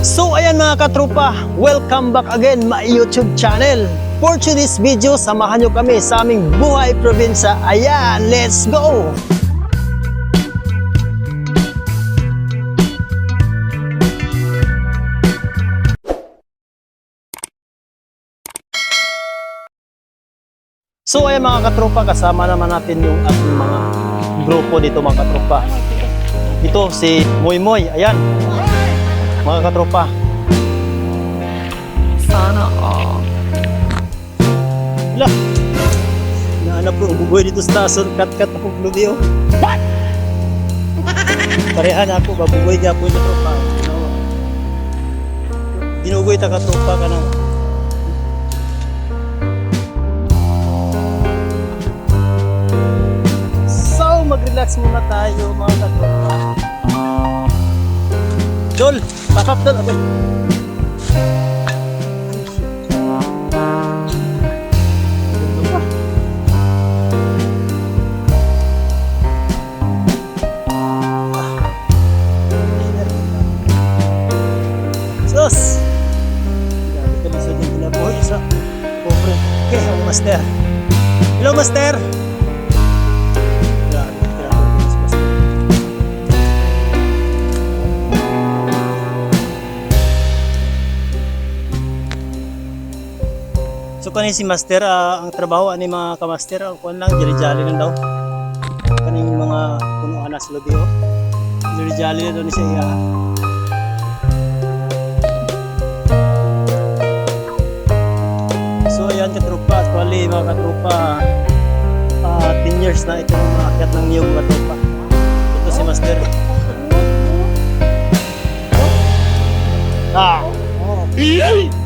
So ayan mga katropa, welcome back again my YouTube channel. For today's video, samahan nyo kami sa aming buhay probinsya. Ayan, let's go! So ayan mga katropa, kasama naman natin yung ating mga grupo dito mga katropa. Ito si Moy Moy, ayan. Mga katropa. Sana all. Wala. Nahanap ko, bubuhay dito sa tason, kat-kat ako video. What? Parehan ako, babubuhay niya po yung katropa. Ginugoy ta katropa ka na. So, mag-relax muna tayo mga katropa. Jol, pakap dol. Pa. Sus! Grabe ka lisod yung sa pobre. Okay, master. Hello, master! So kanin si master, ah, ang trabaho ani mga kamaster, ang kuan lang, jali-jali lang daw. Kaning mga punuan sa lobby, oh. Jali-jali daw ni siya. iya. So ayan katrupa, actually mga katrupa, ah 10 years na itong maakyat ng niyog mga katrupa. Ito si Master. Ah! Tawag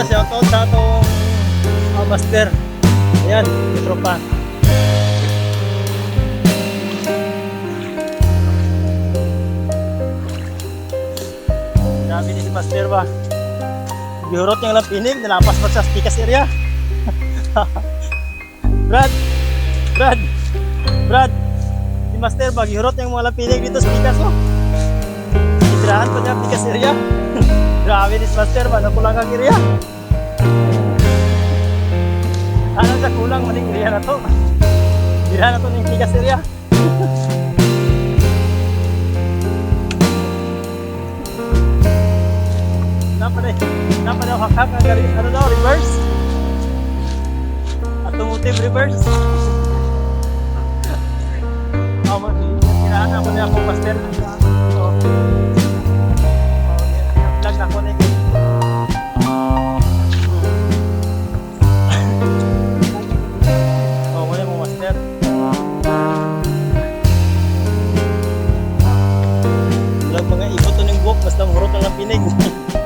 Tropa, shout out sa atong uh, master. Ayan, yung tropa. Grabe ni si Master ba? Bihurot niyang lang pinig, nalapas pa sa stikas area. Brad! Brad! Brad! Si Master ba, gihurot niyang mga lapinig dito sa stikas oh. Itirahan pa niya stikas area. Grabe si Master ba, nakulang ang area. Ano sa kulang maning area na to? Dira na to ng. Dapat eh, dapat daw hakak ang gari, ano daw, reverse? Automotive reverse? Basta mahurot lang ang pinig.